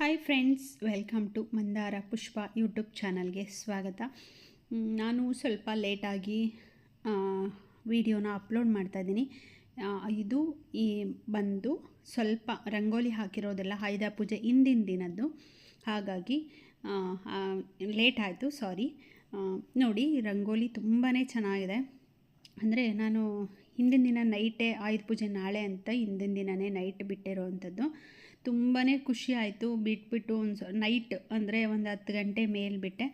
Hi friends welcome to Mandara Pushpa YouTube ಚಾನಲ್ಗೆ ಸ್ವಾಗತ. ನಾನು ಸ್ವಲ್ಪ ಲೇಟಾಗಿ ವಿಡಿಯೋನ ಅಪ್ಲೋಡ್ ಮಾಡ್ತಾಯಿದ್ದೀನಿ ಇದು ಈ ಬಂದು ಸ್ವಲ್ಪ ರಂಗೋಲಿ ಹಾಕಿರೋದೆಲ್ಲ ಆಯುಧ ಪೂಜೆ ಹಿಂದಿನ ದಿನದ್ದು. ಹಾಗಾಗಿ ಲೇಟ್ ಆಯಿತು ಸಾರಿ ನೋಡಿ, ರಂಗೋಲಿ ತುಂಬಾ ಚೆನ್ನಾಗಿದೆ. ಅಂದರೆ ನಾನು ಹಿಂದಿನ ದಿನ ನೈಟೇ ಆಯುಧ ಪೂಜೆ ನಾಳೆ ಅಂತ ಹಿಂದಿನ ದಿನವೇ ನೈಟ್ ಬಿಟ್ಟಿರೋವಂಥದ್ದು ತುಂಬಾ ಖುಷಿ ಆಯಿತು ಬಿಟ್ಬಿಟ್ಟು ಒಂದು ನೈಟ್ ಅಂದರೆ ಒಂದು ಹತ್ತು ಗಂಟೆ ಮೇಲೆ ಬಿಟ್ಟೆ.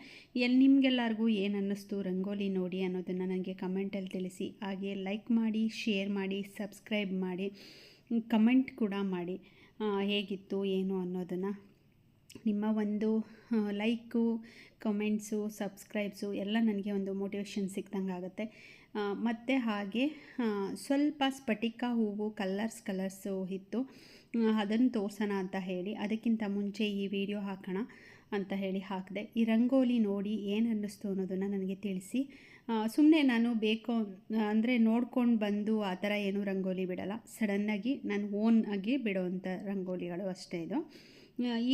ಎಲ್ಲಿ ನಿಮಗೆಲ್ಲರಿಗೂ ಏನು ಅನ್ನಿಸ್ತು ರಂಗೋಲಿ ನೋಡಿ ಅನ್ನೋದನ್ನು ನನಗೆ ಕಮೆಂಟಲ್ಲಿ ತಿಳಿಸಿ. ಹಾಗೆ ಲೈಕ್ ಮಾಡಿ ಶೇರ್ ಮಾಡಿ ಸಬ್ಸ್ಕ್ರೈಬ್ ಮಾಡಿ ಕಮೆಂಟ್ ಕೂಡ ಮಾಡಿ. ಹೇಗಿತ್ತು, ಏನು ಅನ್ನೋದನ್ನು ನಿಮ್ಮ ಒಂದು ಲೈಕು ಕಮೆಂಟ್ಸು ಸಬ್ಸ್ಕ್ರೈಬ್ಸು ಎಲ್ಲ ನನಗೆ ಒಂದು ಮೋಟಿವೇಶನ್ ಸಿಕ್ದಂಗೆ ಆಗುತ್ತೆ. ಮತ್ತು ಹಾಗೆ ಸ್ವಲ್ಪ ಸ್ಫಟಿಕ ಹೂವು ಕಲರ್ಸ್ ಕಲರ್ಸು ಇತ್ತು. ಅದನ್ನು ತೋರ್ಸೋಣ ಅಂತ ಹೇಳಿ, ಅದಕ್ಕಿಂತ ಮುಂಚೆ ಈ ವಿಡಿಯೋ ಹಾಕೋಣ ಅಂತ ಹೇಳಿ ಹಾಕಿದೆ. ಈ ರಂಗೋಲಿ ನೋಡಿ ಏನು ಅನ್ನಿಸ್ತು ಅನ್ನೋದನ್ನು ನನಗೆ ತಿಳಿಸಿ. ಸುಮ್ಮನೆ ನಾನು ಬೇಕು ಅಂದರೆ ನೋಡ್ಕೊಂಡು ಬಂದು ಆ ಥರ ಏನೂ ರಂಗೋಲಿ ಬಿಡಲ್ಲ. ಸಡನ್ನಾಗಿ ನಾನು ಓನ್ ಆಗಿ ಬಿಡೋವಂಥ ರಂಗೋಲಿಗಳು ಅಷ್ಟೇ ಇದು.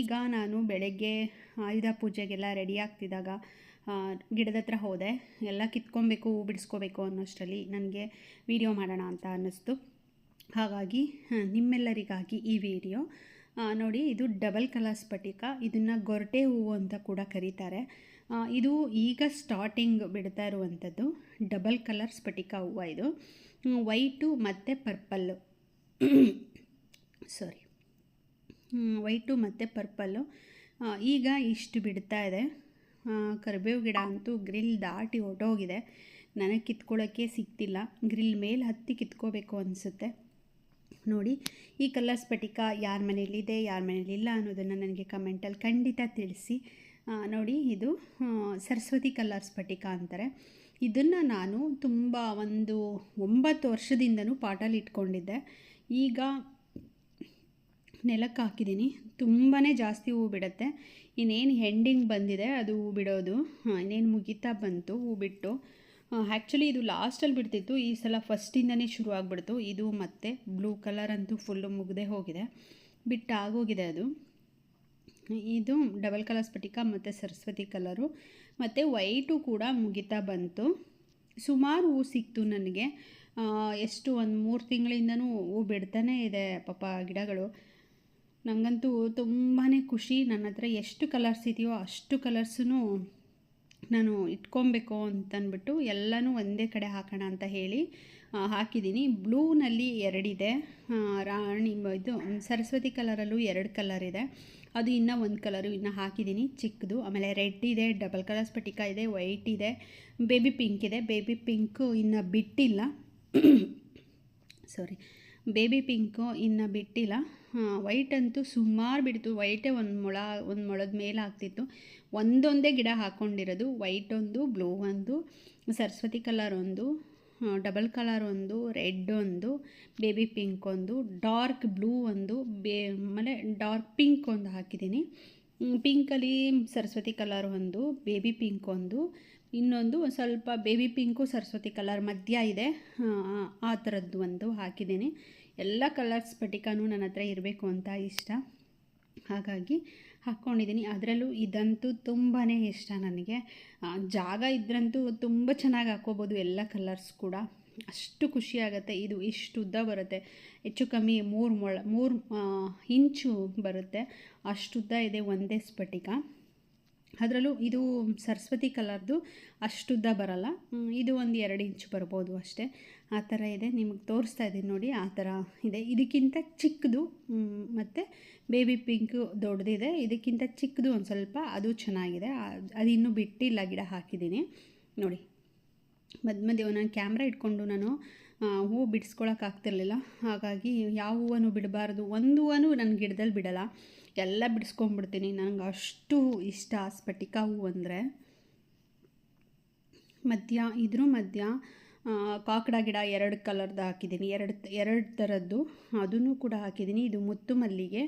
ಈಗ ನಾನು ಬೆಳಗ್ಗೆ ಆಯುಧ ಪೂಜೆಗೆಲ್ಲ ರೆಡಿ ಆಗ್ತಿದ್ದಾಗ ಗಿಡದ ಹತ್ರ ಹೋದೆ. ಎಲ್ಲ ಕಿತ್ಕೊಬೇಕು, ಹೂ ಬಿಡಿಸ್ಕೋಬೇಕು ಅನ್ನೋಷ್ಟರಲ್ಲಿ ನನಗೆ ವಿಡಿಯೋ ಮಾಡೋಣ ಅಂತ ಅನ್ನಿಸ್ತು. ಹಾಗಾಗಿ ನಿಮ್ಮೆಲ್ಲರಿಗಾಗಿ ಈ ವಿಡಿಯೋ. ನೋಡಿ, ಇದು ಡಬಲ್ ಕಲರ್ ಸ್ಫಟಿಕ ಇದನ್ನು ಗೊರಟೆ ಹೂವು ಅಂತ ಕೂಡ ಕರೀತಾರೆ. ಇದು ಈಗ ಸ್ಟಾರ್ಟಿಂಗ್ ಬಿಡ್ತಾ ಇರುವಂಥದ್ದು. ಡಬಲ್ ಕಲರ್ ಸ್ಫಟಿಕ ಹೂವು ಇದು. ವೈಟು ಮತ್ತು ಪರ್ಪಲ್ಲು. ಸಾರಿ ವೈಟು ಮತ್ತು ಪರ್ಪಲ್ಲು. ಈಗ ಇಷ್ಟು ಬಿಡ್ತಾ ಇದೆ. ಕರ್ಬೇವು ಗಿಡ ಅಂತೂ ಗ್ರಿಲ್ ದಾಟಿ ಹೊಟ್ಟೋಗಿದೆ ನನಗೆ ಕಿತ್ಕೊಳ್ಳೋಕ್ಕೆ ಸಿಗ್ತಿಲ್ಲ. ಗ್ರಿಲ್ ಮೇಲೆ ಹತ್ತಿ ಕಿತ್ಕೋಬೇಕು ಅನಿಸುತ್ತೆ. ನೋಡಿ. ಈ ಕಲರ್ ಸ್ಫಟಿಕ ಯಾರ ಮನೇಲಿದೆ ಯಾರ ಮನೇಲಿಲ್ಲ ಅನ್ನೋದನ್ನು ನನಗೆ ಕಮೆಂಟಲ್ಲಿ ಖಂಡಿತ ತಿಳಿಸಿ. ನೋಡಿ ಇದು ಸರಸ್ವತಿ ಕಲರ್ ಸ್ಫಟಿಕ ಅಂತಾರೆ. ಇದನ್ನು ನಾನು ತುಂಬ ಒಂದು ಒಂಬತ್ತು ವರ್ಷದಿಂದನೂ ಪಾಟಲ್ಲಿ ಇಟ್ಕೊಂಡಿದ್ದೆ. ಈಗ ನೆಲಕ್ಕೆ ಹಾಕಿದ್ದೀನಿ. ತುಂಬಾ ಜಾಸ್ತಿ ಹೂ ಬಿಡುತ್ತೆ. ಇನ್ನೇನು ಹೆಂಡಿಂಗ್ ಬಂದಿದೆ ಅದು ಹೂ ಬಿಡೋದು. ಇನ್ನೇನು ಮುಗಿತಾ ಬಂತು ಹೂ ಬಿಟ್ಟು. ಆ್ಯಕ್ಚುಲಿ ಇದು ಲಾಸ್ಟಲ್ಲಿ ಬಿಡ್ತಿತ್ತು. ಈ ಸಲ ಫಸ್ಟಿಂದನೇ ಶುರು ಆಗಿಬಿಡ್ತು. ಇದು ಮತ್ತೆ ಬ್ಲೂ ಕಲರ್ ಅಂತೂ ಫುಲ್ಲು ಮುಗ್ದೇ ಹೋಗಿದೆ. ಬಿಟ್ಟಾಗೋಗಿದೆ ಅದು. ಇದು ಡಬಲ್ ಕಲರ್ ಸ್ಫಟಿಕ ಮತ್ತು ಸರಸ್ವತಿ ಕಲರು ಮತ್ತು ವೈಟು ಕೂಡ ಮುಗಿತಾ ಬಂತು. ಸುಮಾರು ಹೂ ಸಿಕ್ತು ನನಗೆ. ಎಷ್ಟು ಒಂದು ಮೂರು ತಿಂಗಳಿಂದನೂ ಹೂ ಬಿಡ್ತಾನೇ ಇದೆ ಪಾಪ ಗಿಡಗಳು. ನನಗಂತೂ ತುಂಬಾ ಖುಷಿ. ನನ್ನ ಹತ್ರ ಎಷ್ಟು ಕಲರ್ಸ್ ಇದೆಯೋ ಅಷ್ಟು ಕಲರ್ಸೂ ನಾನು ಇಟ್ಕೊಬೇಕು ಅಂತಂದ್ಬಿಟ್ಟು ಎಲ್ಲನೂ ಒಂದೇ ಕಡೆ ಹಾಕೋಣ ಅಂತ ಹೇಳಿ ಹಾಕಿದ್ದೀನಿ. ಬ್ಲೂನಲ್ಲಿ ಎರಡಿದೆ. ರಾಣಿ ಇದು ಸರಸ್ವತಿ ಕಲರಲ್ಲೂ ಎರಡು ಕಲರ್ ಇದೆ. ಅದು ಇನ್ನೂ ಒಂದು ಕಲರು ಇನ್ನು ಹಾಕಿದ್ದೀನಿ. ಚಿಕ್ಕದು, ಆಮೇಲೆ ರೆಡ್ ಇದೆ, ಡಬಲ್ ಕಲರ್ ಸ್ಫಟಿಕ ಇದೆ, ವೈಟ್ ಇದೆ, ಬೇಬಿ ಪಿಂಕ್ ಇದೆ. ಬೇಬಿ ಪಿಂಕು ಇನ್ನು ಬಿಟ್ಟಿಲ್ಲ. ಸಾರಿ. ಬೇಬಿ ಪಿಂಕು ಇನ್ನು ಬಿಟ್ಟಿಲ್ಲ. ವೈಟ್ ಅಂತೂ ಸುಮಾರು ಬಿಡ್ತು. ವೈಟೇ ಒಂದು ಮೊಳ, ಒಂದು ಮೊಳದ ಮೇಲೆ ಆಗ್ತಿತ್ತು. ಒಂದೊಂದೇ ಗಿಡ ಹಾಕ್ಕೊಂಡಿರೋದು ವೈಟ್ ಒಂದು, ಬ್ಲೂ ಒಂದು, ಸರಸ್ವತಿ ಕಲರ್ ಒಂದು ಡಬಲ್ ಕಲರ್ ಒಂದು, ರೆಡ್ ಒಂದು, ಬೇಬಿ ಪಿಂಕ್ ಒಂದು, ಡಾರ್ಕ್ ಬ್ಲೂ ಒಂದು, ಬೇ, ಆಮೇಲೆ ಡಾರ್ಕ್ ಪಿಂಕ್ ಒಂದು ಹಾಕಿದ್ದೀನಿ. ಪಿಂಕಲ್ಲಿ ಸರಸ್ವತಿ ಕಲರ್ ಒಂದು, ಬೇಬಿ ಪಿಂಕ್ ಒಂದು ಇನ್ನೊಂದು ಸ್ವಲ್ಪ ಬೇಬಿ ಪಿಂಕು ಸರಸ್ವತಿ ಕಲರ್ ಮಧ್ಯ ಇದೆ. ಆ, ಥರದ್ದು ಒಂದು ಹಾಕಿದ್ದೀನಿ. ಎಲ್ಲ ಕಲರ್ಸ್ ಸ್ಫಟಿಕನೂ ನನ್ನ ಹತ್ರ ಇರಬೇಕು ಅಂತ ಇಷ್ಟ. ಹಾಗಾಗಿ ಹಾಕ್ಕೊಂಡಿದ್ದೀನಿ ಅದರಲ್ಲೂ ಇದಂತೂ ತುಂಬಾ ಇಷ್ಟ ನನಗೆ. ಜಾಗ ಇದ್ರಂತೂ ತುಂಬ ಚೆನ್ನಾಗಿ ಹಾಕ್ಕೋಬೋದು ಎಲ್ಲ ಕಲರ್ಸ್ ಕೂಡ. ಅಷ್ಟು ಖುಷಿ ಇದು ಇಷ್ಟು ಉದ್ದ ಬರುತ್ತೆ. ಹೆಚ್ಚು ಕಮ್ಮಿ ಮೂರು ಮೊಳ ಮೂರು ಇಂಚು ಬರುತ್ತೆ. ಅಷ್ಟುದ್ದ ಇದೆ ಒಂದೇ ಸ್ಫಟಿಕ. ಅದರಲ್ಲೂ ಇದು ಸರಸ್ವತಿ ಕಲರ್ದು ಅಷ್ಟುದ್ದ ಬರಲ್ಲ. ಇದು ಒಂದು ಎರಡು ಇಂಚು ಬರ್ಬೋದು ಅಷ್ಟೇ. ಆ ಥರ ಇದೆ. ನಿಮಗೆ ತೋರಿಸ್ತಾ ಇದ್ದೀನಿ ನೋಡಿ, ಆ ಥರ ಇದೆ. ಇದಕ್ಕಿಂತ ಚಿಕ್ಕದು ಮತ್ತು ಬೇಬಿ ಪಿಂಕು ದೊಡ್ಡದಿದೆ ಇದಕ್ಕಿಂತ ಚಿಕ್ಕದು ಒಂದು ಸ್ವಲ್ಪ, ಅದು ಚೆನ್ನಾಗಿದೆ. ಅದು ಇನ್ನೂ ಬಿಟ್ಟಿಲ್ಲ ಗಿಡ ಹಾಕಿದ್ದೀನಿ. ನೋಡಿ ಮಧ್ಯ ಮಧ್ಯೆ ನಾನು ಕ್ಯಾಮ್ರಾ ಇಟ್ಕೊಂಡು ನಾನು ಹೂವು ಬಿಡಿಸ್ಕೊಳಕ್ಕಾಗ್ತಿರ್ಲಿಲ್ಲ ಹಾಗಾಗಿ ಯಾವ ಹೂವನ್ನು ಬಿಡಬಾರ್ದು. ಒಂದು ಹೂವನ್ನು ನನ್ನ ಗಿಡದಲ್ಲಿ ಬಿಡಲ್ಲ. ಎಲ್ಲ ಬಿಡಿಸ್ಕೊಂಡ್ಬಿಡ್ತೀನಿ. ನನಗೆ ಅಷ್ಟು ಇಷ್ಟ ಸ್ಫಟಿಕ ಹೂವು ಅಂದರೆ. ಮಧ್ಯ, ಇದ್ರ ಮಧ್ಯ ಕಾಕಡ ಗಿಡ ಎರಡು ಕಲರ್ದು ಹಾಕಿದ್ದೀನಿ. ಎರಡು ಎರಡು ಥರದ್ದು ಅದನ್ನು ಕೂಡ ಹಾಕಿದ್ದೀನಿ. ಇದು ಮುತ್ತು ಮಲ್ಲಿಗೆ.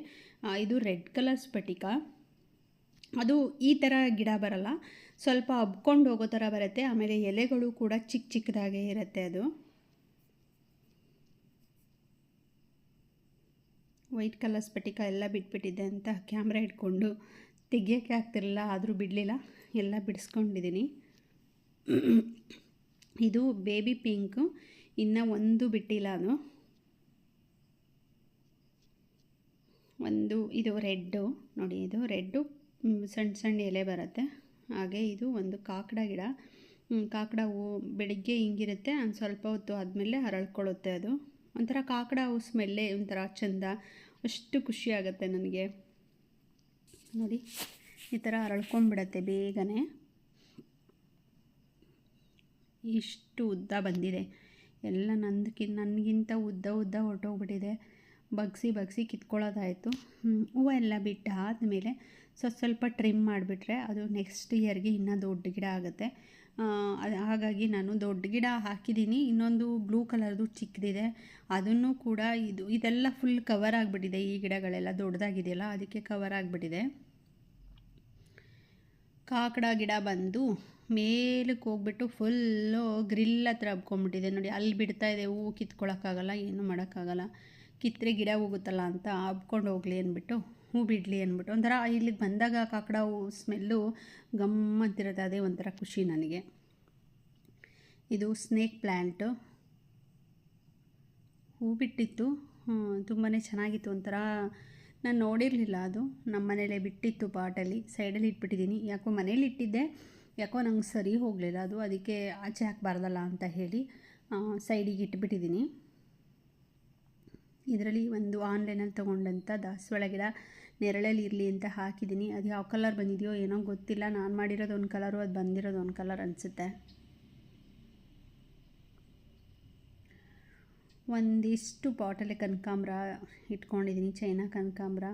ಇದು ರೆಡ್ ಕಲರ್ ಸ್ಫಟಿಕ. ಅದು ಈ ಥರ ಗಿಡ ಬರಲ್ಲ. ಸ್ವಲ್ಪ ಹಬ್ಕೊಂಡು ಹೋಗೋ ಥರ ಬರುತ್ತೆ. ಆಮೇಲೆ ಎಲೆಗಳು ಕೂಡ ಚಿಕ್ಕ ಚಿಕ್ಕದಾಗೆ ಇರುತ್ತೆ ಅದು. ವೈಟ್ ಕಲರ್ ಸ್ಫಟಿಕ ಎಲ್ಲ ಬಿಟ್ಬಿಟ್ಟಿದೆ ಅಂತ ಕ್ಯಾಮ್ರಾ ಇಟ್ಕೊಂಡು ತೆಗಿಯೋಕ್ಕೆ ಆಗ್ತಿರಲಿಲ್ಲ, ಆದರೂ ಬಿಡಲಿಲ್ಲ. ಎಲ್ಲ ಬಿಡಿಸ್ಕೊಂಡಿದ್ದೀನಿ. ಇದು ಬೇಬಿ ಪಿಂಕು, ಇನ್ನು ಒಂದು ಬಿಟ್ಟಿಲ್ಲ ಅದು. ಒಂದು, ಇದು ರೆಡ್ಡು. ನೋಡಿ, ಇದು ರೆಡ್ಡು ಸಣ್ಣ ಸಣ್ಣ ಎಲೆ ಬರುತ್ತೆ. ಹಾಗೆ ಇದು ಒಂದು ಕಾಕಡ ಗಿಡ. ಕಾಕಡ ಹೂವು ಬೆಳಿಗ್ಗೆ ಹಿಂಗಿರುತ್ತೆ, ಒಂದು ಸ್ವಲ್ಪ ಹೊತ್ತು ಆದಮೇಲೆ ಹರಳ್ಕೊಳ್ಳುತ್ತೆ ಅದು. ಒಂಥರ ಕಾಕಡ ಹೂ ಸ್ಮೆಲ್ಲೇ ಒಂಥರ ಚೆಂದ. ಅಷ್ಟು ಖುಷಿ ನನಗೆ. ನೋಡಿ, ಈ ಥರ ಅರಳ್ಕೊಂಡ್ಬಿಡತ್ತೆ ಬೇಗನೆ. ಇಷ್ಟು ಉದ್ದ ಬಂದಿದೆ. ಎಲ್ಲ ನಂದಕಿ, ನನಗಿಂತ ಉದ್ದ ಉದ್ದ ಹೊರಟೋಗ್ಬಿಟ್ಟಿದೆ. ಬಗ್ಸಿ ಬಗ್ಸಿ ಕಿತ್ಕೊಳ್ಳೋದಾಯಿತು. ಹೂವು ಎಲ್ಲ ಬಿಟ್ಟು ಆದಮೇಲೆ ಸ್ವಲ್ಪ ಸ್ವಲ್ಪ ಟ್ರಿಮ್ ಮಾಡಿಬಿಟ್ರೆ ಅದು ನೆಕ್ಸ್ಟ್ ಇಯರ್ಗೆ ಇನ್ನೂ ದೊಡ್ಡ ಗಿಡ ಆಗುತ್ತೆ. ಹಾಗಾಗಿ ನಾನು ದೊಡ್ಡ ಗಿಡ ಹಾಕಿದ್ದೀನಿ. ಇನ್ನೊಂದು ಬ್ಲೂ ಕಲರ್ದು ಚಿಕ್ಕದಿದೆ. ಅದನ್ನು ಕೂಡ ಇದು, ಇದೆಲ್ಲ ಫುಲ್ ಕವರ್ ಆಗಿಬಿಟ್ಟಿದೆ. ಈ ಗಿಡಗಳೆಲ್ಲ ದೊಡ್ಡದಾಗಿದೆಯಲ್ಲ, ಅದಕ್ಕೆ ಕವರ್ ಆಗಿಬಿಟ್ಟಿದೆ. ಕಾಕಡ ಗಿಡ ಬಂದು ಮೇಲಕ್ಕೆ ಹೋಗ್ಬಿಟ್ಟು ಫುಲ್ಲು ಗ್ರಿಲ್ ಹತ್ರ ಹಬ್ಕೊಂಡ್ಬಿಟ್ಟಿದೆ. ನೋಡಿ, ಅಲ್ಲಿ ಬಿಡ್ತಾ ಇದೆ. ಹೂವು ಕಿತ್ಕೊಳ್ಳೋಕ್ಕಾಗಲ್ಲ ಏನೂ ಮಾಡೋಕ್ಕಾಗಲ್ಲ. ಕಿತ್ತರೆ ಗಿಡ ಹೋಗುತ್ತಲ್ಲ ಅಂತ ಹಬ್ಕೊಂಡು ಹೋಗಲಿ ಅಂದ್ಬಿಟ್ಟು ಹೂ ಬಿಡಲಿ ಅಂದ್ಬಿಟ್ಟು ಒಂಥರ ಇಲ್ಲಿಗೆ ಬಂದಾಗ ಕಾಕಡ ಹೂ ಸ್ಮೆಲ್ಲು ಗಮ್ಮಂತಿರುತ್ತೆ ಅದೇ ಒಂಥರ ಖುಷಿ ನನಗೆ. ಇದು ಸ್ನೇಕ್ ಪ್ಲ್ಯಾಂಟು ಹೂ ಬಿಟ್ಟಿತ್ತು ತುಂಬಾ ಚೆನ್ನಾಗಿತ್ತು ಒಂಥರ. ನಾನು ನೋಡಿರಲಿಲ್ಲ ಅದು, ನಮ್ಮ ಮನೇಲೇ ಬಿಟ್ಟಿತ್ತು ಪಾಟಲ್ಲಿ, ಸೈಡಲ್ಲಿ ಇಟ್ಬಿಟ್ಟಿದ್ದೀನಿ. ಯಾಕೋ ಮನೇಲಿ ಇಟ್ಟಿದ್ದೆ, ಯಾಕೋ ನಂಗೆ ಸರಿ ಹೋಗಲಿಲ್ಲ ಅದು, ಅದಕ್ಕೆ ಆಚೆ ಹಾಕ್ಬಾರ್ದಲ್ಲ ಅಂತ ಹೇಳಿ ಸೈಡಿಗೆ ಇಟ್ಬಿಟ್ಟಿದ್ದೀನಿ. ಇದರಲ್ಲಿ ಒಂದು ಆನ್ಲೈನಲ್ಲಿ ತೊಗೊಂಡಂಥ ದಾಸವಾಳ ಗಿಡ ನೆರಳಲ್ಲಿ ಇರಲಿ ಅಂತ ಹಾಕಿದ್ದೀನಿ. ಅದು ಯಾವ ಕಲರ್ ಬಂದಿದೆಯೋ ಏನೋ ಗೊತ್ತಿಲ್ಲ. ನಾನು ಮಾಡಿರೋದು ಒಂದು ಕಲರು ಅದು ಬಂದಿರೋದು ಒಂದು ಕಲರ್ ಅನಿಸುತ್ತೆ. ಒಂದಿಷ್ಟು ಪಾಟಲ್ಲಿ ಕನಕಾಂಬ್ರ ಇಟ್ಕೊಂಡಿದ್ದೀನಿ. ಚೈನಾ ಕನಕಾಂಬ್ರ.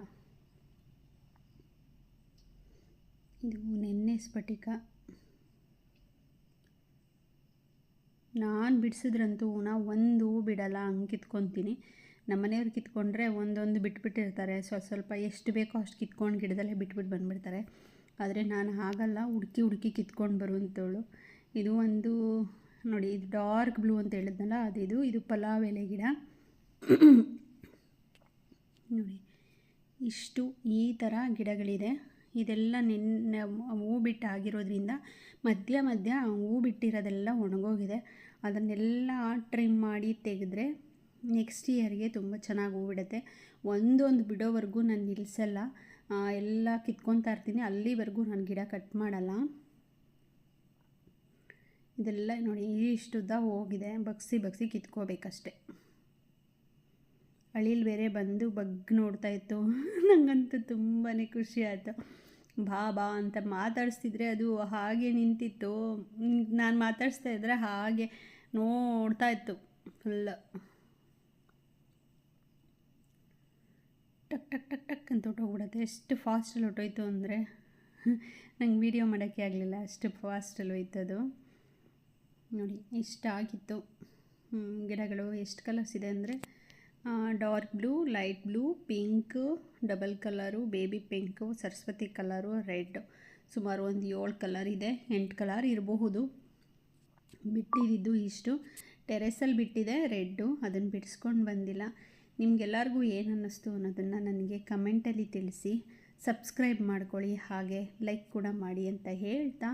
ಇದು ನೆನ್ನೆ ಸ್ಫಟಿಕ. ನಾನು ಬಿಡಿಸಿದ್ರಂತೂ ಹೂನ ಒಂದು ಬಿಡಲ್ಲ. ಹಂಗೆ ಕಿತ್ಕೊತೀನಿ. ನಮ್ಮ ಮನೆಯವ್ರು ಕಿತ್ಕೊಂಡ್ರೆ ಒಂದೊಂದು ಬಿಟ್ಬಿಟ್ಟಿರ್ತಾರೆ. ಸ್ವಲ್ಪ ಸ್ವಲ್ಪ ಎಷ್ಟು ಬೇಕೋ ಅಷ್ಟು ಕಿತ್ಕೊಂಡು ಗಿಡದಲ್ಲೇ ಬಿಟ್ಬಿಟ್ಟು ಬಂದುಬಿಡ್ತಾರೆ. ಆದರೆ ನಾನು ಹಾಗಲ್ಲ. ಹುಡುಕಿ ಹುಡುಕಿ ಕಿತ್ಕೊಂಡು ಬರುವಂಥವಳು. ಇದು ಒಂದು, ನೋಡಿ, ಇದು ಡಾರ್ಕ್ ಬ್ಲೂ ಅಂತ ಹೇಳಿದ್ನಲ್ಲ, ಅದು ಇದು ಇದು ಪಲಾವ್ ಎಲೆ ಗಿಡ. ನೋಡಿ, ಇಷ್ಟು ಈ ಥರ ಗಿಡಗಳಿದೆ. ಇದೆಲ್ಲ ನಿನ್ನೆ ಹೂ ಬಿಟ್ಟು ಆಗಿರೋದ್ರಿಂದ ಮಧ್ಯ ಮಧ್ಯ ಹೂ ಬಿಟ್ಟಿರೋದೆಲ್ಲ ಒಣಗೋಗಿದೆ. ಅದನ್ನೆಲ್ಲ ಟ್ರಿಮ್ ಮಾಡಿ ತೆಗೆದ್ರೆ ನೆಕ್ಸ್ಟ್ ಇಯರ್ಗೆ ತುಂಬ ಚೆನ್ನಾಗಿ ಹೂ ಬಿಡುತ್ತೆ ಒಂದೊಂದು ಬಿಡೋವರೆಗೂ ನಾನು ನಿಲ್ಲಿಸಲ್ಲ ಎಲ್ಲ ಕಿತ್ಕೊತಾ ಇರ್ತೀನಿ. ಅಲ್ಲಿವರೆಗೂ ನಾನು ಗಿಡ ಕಟ್ ಮಾಡಲ್ಲ. ಇದೆಲ್ಲ ನೋಡಿ ಇಷ್ಟುದ್ದ ಹೋಗಿದೆ. ಬಗ್ಸಿ ಬಗ್ಸಿ ಕಿತ್ಕೋಬೇಕಷ್ಟೆ. ಅಳಿಲ್ ಬೇರೆ ಬಂದು ಬಗ್ ನೋಡ್ತಾ ಇತ್ತು. ನನಗಂತೂ ತುಂಬಾ ಖುಷಿ ಆಯಿತು. ಬಾ ಬಾ ಅಂತ ಮಾತಾಡಿಸ್ತಿದ್ರೆ ಅದು ಹಾಗೆ ನಿಂತಿತ್ತು. ನಾನು ಮಾತಾಡಿಸ್ತಾ ಇದ್ದರೆ ಹಾಗೆ ನೋಡ್ತಾ ಇತ್ತು. ಫುಲ್ ಟಕ್ ಟಕ್ ಟಕ್ ಟಕ್ ಅಂತ ಹೊಟ್ಟೋಗ್ಬಿಡುತ್ತೆ ಎಷ್ಟು ಫಾಸ್ಟಲ್ಲಿ ಹೊಟ್ಟೋಯ್ತು ಅಂದರೆ ನಂಗೆ ವೀಡಿಯೋ ಮಾಡೋಕ್ಕೆ ಆಗಲಿಲ್ಲ ಅಷ್ಟು ಫಾಸ್ಟಲ್ಲಿ ಅದು ನೋಡಿ, ಇಷ್ಟ ಆಗಿತ್ತು. ಗಿಡಗಳು ಎಷ್ಟು ಕಲರ್ಸ್ ಇದೆ ಅಂದರೆ dark blue light blue pink double colour baby pink Saraswati colour red ಸುಮಾರು ಒಂದು ಏಳು ಕಲರ್ ಇದೆ, ಎಂಟು ಕಲರ್ ಇರಬಹುದು. ಬಿಟ್ಟಿದ್ದು ಇಷ್ಟು. ಟೆರೆಸಲ್ಲಿ ಬಿಟ್ಟಿದೆ ರೆಡ್ಡು ಅದನ್ನು ಬಿಡಿಸ್ಕೊಂಡು ಬಂದಿಲ್ಲ. ನಿಮಗೆಲ್ಲರಿಗೂ ಏನು ಅನ್ನಿಸ್ತು ಅನ್ನೋದನ್ನು ನನಗೆ ಕಮೆಂಟಲ್ಲಿ ತಿಳಿಸಿ. ಸಬ್ಸ್ಕ್ರೈಬ್ ಮಾಡ್ಕೊಳ್ಳಿ, ಹಾಗೆ ಲೈಕ್ ಕೂಡ ಮಾಡಿ ಅಂತ ಹೇಳ್ತಾ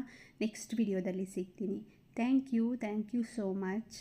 ನೆಕ್ಸ್ಟ್ ವಿಡಿಯೋದಲ್ಲಿ ಸಿಗ್ತೀನಿ. Thank you thank you so much.